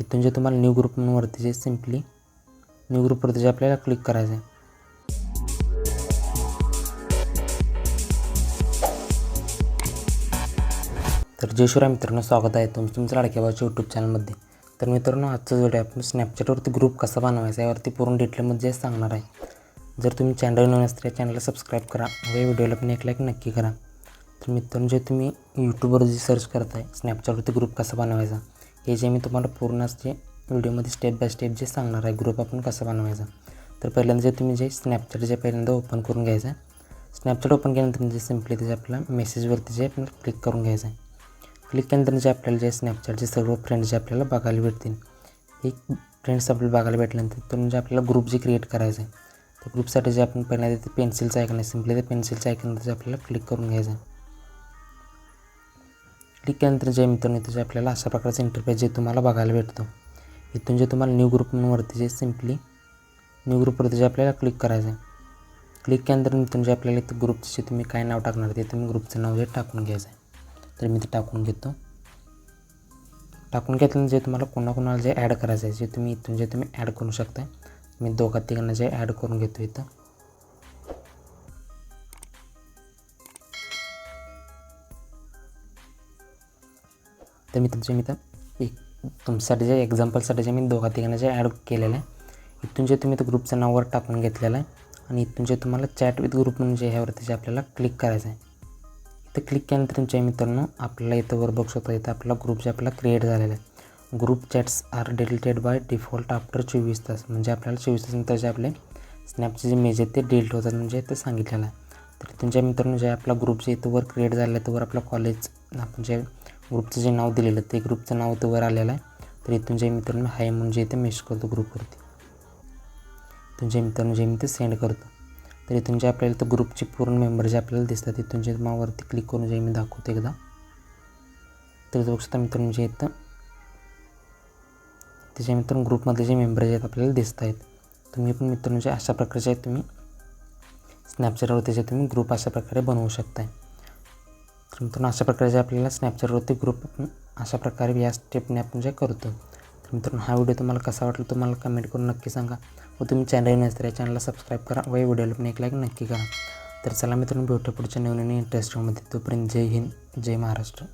इथून जे तुम्हाला न्यू ग्रुप म्हणून वरती जे सिम्पली न्यू ग्रुपवरती जे आपल्याला क्लिक करायचं आहे तर जय शिवराय मित्रांनो स्वागत आहे तुमचं तुमचं लाडक्या भावाच्या यूट्यूब चॅनलमध्ये तर मित्रांनो आजचा व्हिडिओ आपण स्नॅपचॅटवरती ग्रुप कसा बनवायचा यावरती पूर्ण डिटेलमध्ये सांगणार आहे. जर तुम्ही चॅनल नवीन असतील या चॅनलला सबस्क्राईब करा व या व्हिडिओला पण एक लाईक नक्की करा. तर मित्रांनो जे तुम्ही यूट्यूबवर जे सर्च करताय स्नॅपचॅटवरती ग्रुप कसा बनवायचा हे जे मी तुम्हाला पूर्ण जे व्हिडिओमध्ये स्टेप बाय स्टेप जे सांगणार आहे ग्रुप आपण कसा बनवायचा? तर पहिल्यांदा जे तुम्ही जे स्नॅपचॅट जे पहिल्यांदा ओपन करून घ्यायचं आहे स्नॅपचॅट ओपन केल्यानंतर म्हणजे सिम्पली त्याचे आपल्याला मेसेजवरती जे आपल्याला क्लिक करून घ्यायचं आहे. क्लिक केल्यानंतर जे आपल्याला जे स्नॅपचॅटचे सर्व फ्रेंड्स जे आपल्याला बघायला भेटतील एक फ्रेंड्स आपल्याला बघायला भेटल्यानंतर तर म्हणजे आपल्याला ग्रुप जे क्रिएट करायचं आहे त्या ग्रुपसाठी जे आपण पहिल्यांदा ते पेन्सिलचं ऐकणं आहे सिम्पली त्या पेन्सिलचं ऐकण्यानंतर जे आपल्याला क्लिक करून घ्यायचं आहे. क्लिक केल्यानंतर जे मित्रांनो इथे जे आपल्याला अशा प्रकारचं इंटरफेस जे तुम्हाला बघायला भेटतो इथून जे तुम्हाला न्यू ग्रुप म्हणून वरती जे सिम्पली न्यू ग्रुपवरती जे आपल्याला क्लिक करायचं आहे. क्लिक केल्यानंतर मित्रांनो जे आपल्याला इथं ग्रुपचं जे तुम्ही काय नाव टाकणार ते तुम्ही ग्रुपचं नाव जे टाकून घ्यायचं आहे. तर मी ते टाकून घेतो. टाकून घेतल्यानंतर जे तुम्हाला कोणाकोणाला जे ॲड करायचं आहे जे तुम्ही इथून जे तुम्ही ॲड करू शकता मी दोघा तिघांना जे ॲड करून घेतो इथं. तर मी तुमच्या मी तर एक तुमच्यासाठी जे एक्झाम्पलसाठी जे मी दोघा तिघांना जे ॲड केलेलं आहे इथून जे तुम्ही तर ग्रुपचं नावावर टाकून घेतलेलं आहे आणि इथून जे तुम्हाला चॅट विथ ग्रुप म्हणून जे ह्यावरती जे आपल्याला क्लिक करायचं आहे इथं क्लिक केल्यानंतर तुमच्या मित्रांनो आपल्याला इथं वर बघू शकता इथं आपला ग्रुप जे आपला क्रिएट झालेला आहे. Group chats are deleted by default after चोवीस तास म्हणजे आपल्याला चोवीस तासनंतर जे आपले स्नॅपचे जे मेज आहेत ते डिलीट होतात म्हणजे ते सांगितलेलं आहे. तर तुमच्या मित्रांनो जे आपला ग्रुप जे इथं वर क्रिएट झालेला आहे तर वर आपलं कॉलेज आपण जे ग्रुपचं जे नाव दिलेलं ते ग्रुपचं नाव तर वर आलेलं आहे. तर इथून जे मित्रांनो हाय म्हणजे इथे मेसेज करतो ग्रुपवरती. तुमच्या मित्रांनो जे मी ते सेंड करतो. तर इथून जे आपल्याला तर ग्रुपचे पूर्ण मेंबर जे आपल्याला दिसतात इथून जे मावरती क्लिक करून जे मी दाखवतो एकदा. तर बघू शकता मित्रांनो जे इथं त्याच्या मित्रांनो ग्रुपमधले जे मेंबर जे आहेत आपल्याला दिसत आहेत. तुम्ही पण मित्रांनो जे अशा प्रकारचे आहेत तुम्ही स्नॅपचॅटवर त्याचे तुम्ही ग्रुप अशा प्रकारे बनवू शकताय. तर मित्रांनो अशा प्रकारे जे आपल्याला स्नॅपचॅटवरती ग्रुप आपण अशा प्रकारे या स्टेपने आपण जे करतो. तर मित्रांनो हा व्हिडिओ तुम्हाला कसा वाटला तुम्हाला कमेंट करून नक्की सांगा. व तुम्ही चॅनल नसतं या चॅनलला सबस्क्राईब करा व या व्हिडिओला पण एक लाईक नक्की करा. तर चला मित्रांनो भेटू पुढच्या नवीन नवीन इंटरेस्टमध्ये तोपर्यंत जय हिंद जय महाराष्ट्र.